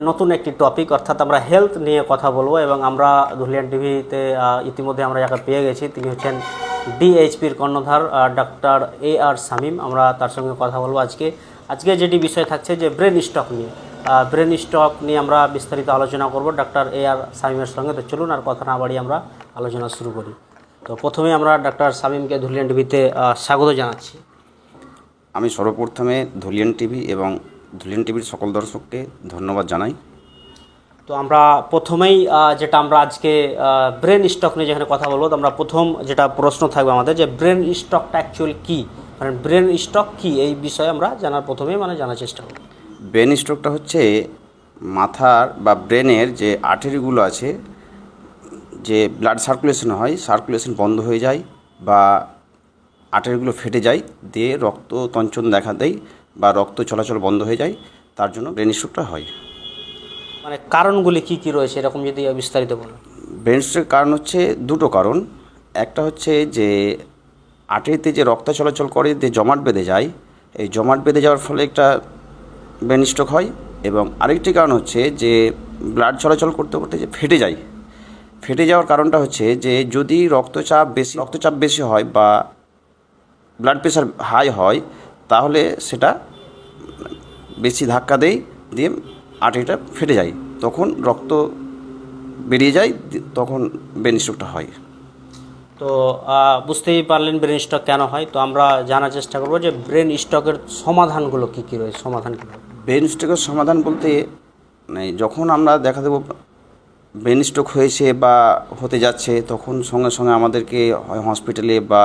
নতুন একটি টপিক অর্থাৎ আমরা হেলথ নিয়ে কথা বলব এবং আমরা ধুলিয়ান টিভিতে ইতিমধ্যে আমরা যাকে পেয়ে গেছি। তিনি হচ্ছেন ডিএইচপির কর্ণধার ডক্টর এ আর শামীম আমরা তার সঙ্গে কথা বলব আজকে। আজকে যেটি বিষয় থাকছে যে ব্রেন স্টক নিয়ে। ব্রেন স্টক নিয়ে আমরা বিস্তারিত আলোচনা করব ডক্টর এ আর শামীমের সঙ্গে। তো চলুন আর কথা না বাড়িয়ে আমরা আলোচনা শুরু করি। তো প্রথমে আমরা ডক্টর শামীমকে ধুলিয়ান টিভিতে স্বাগত জানাচ্ছি। আমি সর্বপ্রথমে ধুলিয়ান টিভি এবং ধুলিয়ান টিভির সকল দর্শককে ধন্যবাদ জানাই। তো আমরা প্রথমেই যেটা আমরা আজকে ব্রেন স্টক নিয়ে যেখানে কথা বলব তো আমরা প্রথম যেটা প্রশ্ন থাকবে আমাদের যে ব্রেন স্টকটা অ্যাকচুয়াল কী? মানে ব্রেন স্টক কী? এই বিষয়ে আমরা জানার প্রথমেই মানে জানার চেষ্টা করব। ব্রেন স্ট্রোকটা হচ্ছে মাথার বা ব্রেনের যে আর্টারিগুলো আছে যে ব্লাড সার্কুলেশন হয় সার্কুলেশন বন্ধ হয়ে যায় বা আর্টারিগুলো ফেটে যায় দিয়ে রক্ত তঞ্চন দেখা দেয় বা রক্ত চলাচল বন্ধ হয়ে যায় তার জন্য ব্রেন স্ট্রোকটা হয়। মানে কারণগুলি কি কি রয়েছে এরকম যদি বিস্তারিত বলেন। ব্রেন স্ট্রোকের কারণ হচ্ছে দুটো কারণ। একটা হচ্ছে যে আর্টারিতে যে রক্ত চলাচল করে যে জমাট বেঁধে যায় এই জমাট বেঁধে যাওয়ার ফলে একটা ব্রেন স্ট্রোক হয় এবং আরেকটি কারণ হচ্ছে যে ব্লাড চলাচল করতে করতে যে ফেটে যায়। ফেটে যাওয়ার কারণটা হচ্ছে যে যদি রক্তচাপ বেশি রক্তচাপ বেশি হয় বা ব্লাড প্রেশার হাই হয় তাহলে সেটা বেশি ধাক্কা দেই দিয়ে আর্টারিটা ফেটে যায়। তখন রক্ত বেরিয়ে যায় তখন ব্রেন স্ট্রোকটা হয়। তো বুঝতেই পারলেন ব্রেন স্টক কেন হয়। তো আমরা জানার চেষ্টা করব যে ব্রেন স্টকের সমাধানগুলো কী কী রয়েছে সমাধান কী ব্রেন স্ট্রোকের সমাধান বলতে মানে যখন আমরা দেখা দেবো ব্রেন স্ট্রোক হয়েছে বা হতে যাচ্ছে তখন সঙ্গে সঙ্গে আমাদেরকে হয় হসপিটালে বা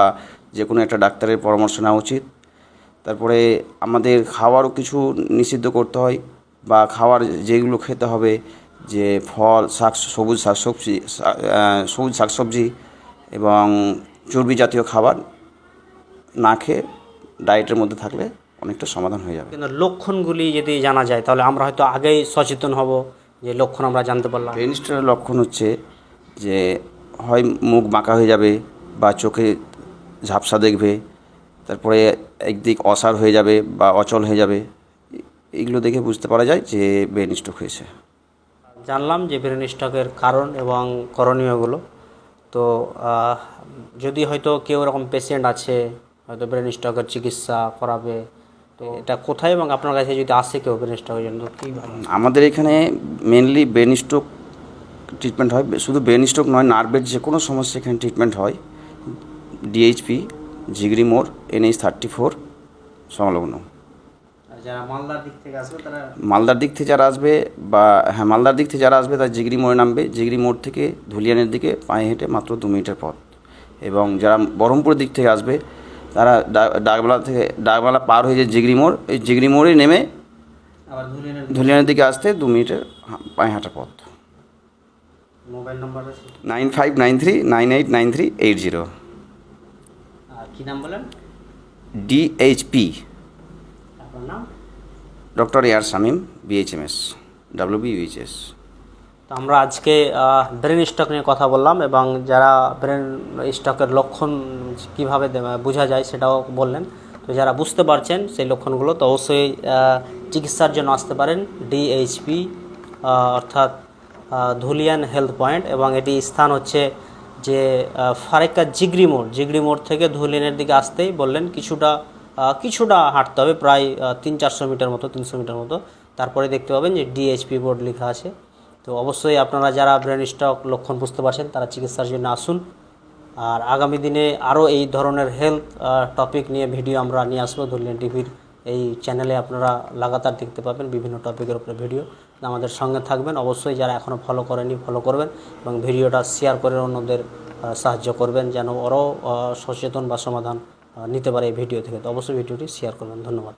যে কোনো একটা ডাক্তারের পরামর্শ নেওয়া উচিত। তারপরে আমাদের খাওয়ারও কিছু নিষিদ্ধ করতে হয় বা খাওয়ার যেগুলো খেতে হবে যে ফল শাক সবুজ শাকসবজি সবুজ শাকসবজি এবং চর্বি জাতীয় খাবার না খেয়ে ডায়েটের মধ্যে থাকলে অনেকটা সমাধান হয়ে যাবে। কিন্তু লক্ষণগুলি যদি জানা যায় তাহলে আমরা হয়তো আগেই সচেতন হব যে লক্ষণ আমরা জানতে পারলাম। ব্রেন লক্ষণ হচ্ছে যে হয় মুখ বাঁকা হয়ে যাবে বা চোখে ঝাপসা দেখবে তারপরে একদিক অসার হয়ে যাবে বা অচল হয়ে যাবে এগুলো দেখে বুঝতে পারা যায় যে ব্রেন স্ট্রোক হয়েছে। জানলাম যে ব্রেন স্ট্রোকের কারণ এবং করণীয়গুলো। তো যদি হয়তো কেউ এরকম পেশেন্ট আছে হয়তো ব্রেন স্ট্রোকের চিকিৎসা করাবে তো এটা কোথায় এবং আপনার কাছে যদি আসে কেউ ব্রেন স্ট্রোকের জন্য কী আমাদের এখানে মেনলি ব্রেন স্ট্রোক ট্রিটমেন্ট হয় শুধু ব্রেন স্ট্রোক নয় নার্ভের যে কোনো সমস্যা এখানে ট্রিটমেন্ট হয় ডিএইচপি জিগরি মোড় এনএইচ থার্টি ফোর সংলগ্ন। যারা মালদার দিক থেকে আসবে তারা মালদার দিক থেকে যারা আসবে বা হ্যাঁ মালদার দিক থেকে যারা আসবে তারা জিগরি মোড়ে নামবে। জিগরি মোড় থেকে ধুলিয়ানের দিকে পায়ে হেঁটে মাত্র দু মিনিটের পথ। এবং যারা বহরমপুরের দিক থেকে আসবে তারা ডাকবালা থেকে ডাকবালা পার হয়ে যে জিগরি মোড় এই জিগরি মোড়ে নেমে ধুলিয়ানের ধুলিয়ানের দিকে আসতে দু মিনিটের পায়ে হাঁটা পথ। Mobile number nine five nine three nine eight nine three eight zero. কী নাম বলেন? ডিএইচপি আপনার নাম? ডক্টর ইয়ার শামিম বিএইচএমএস ডাব্লিউ বিএইচএস তো আমরা আজকে ব্রেন স্টক নিয়ে কথা বললাম এবং যারা ব্রেন স্টকের লক্ষণ কীভাবে বোঝা যায় সেটাও বললেন। তো যারা বুঝতে পারছেন সেই লক্ষণগুলো তো অবশ্যই চিকিৎসার জন্য আসতে পারেন ডিএইচপি অর্থাৎ ধুলিয়ান হেলথ পয়েন্ট এবং এটি স্থান হচ্ছে যে আহ, ফারেক্কা জিগরি মোড় জিগরি মোড় থেকে ধুলিয়ানের দিকে আসতেই বললেন কিছুটা কিছুটা হাঁটতে হবে প্রায় তিন চারশো মিটার মতো তিনশো মিটার মতো। তারপরে দেখতে পাবেন যে ডিএইচপি বোর্ড লেখা আছে। তো অবশ্যই আপনারা যারা ব্রেন স্ট্রোক লক্ষণ বুঝতে পারছেন তারা চিকিৎসার জন্য আসুন। আর আগামী দিনে আরও এই ধরনের হেলথ টপিক নিয়ে ভিডিও আমরা নিয়ে আসব ধরলেন টিভির এই চ্যানেলে আপনারা লাগাতার দেখতে পাবেন বিভিন্ন টপিকের উপরে ভিডিও আমাদের সঙ্গে থাকবেন। অবশ্যই যারা এখনও ফলো করেনি ফলো করবেন এবং ভিডিওটা শেয়ার করে অন্যদের সাহায্য করবেন যেন ওরাও সচেতন বা সমাধান নিতে পারে এই ভিডিও থেকে। তো অবশ্যই ভিডিওটি শেয়ার করবেন। ধন্যবাদ।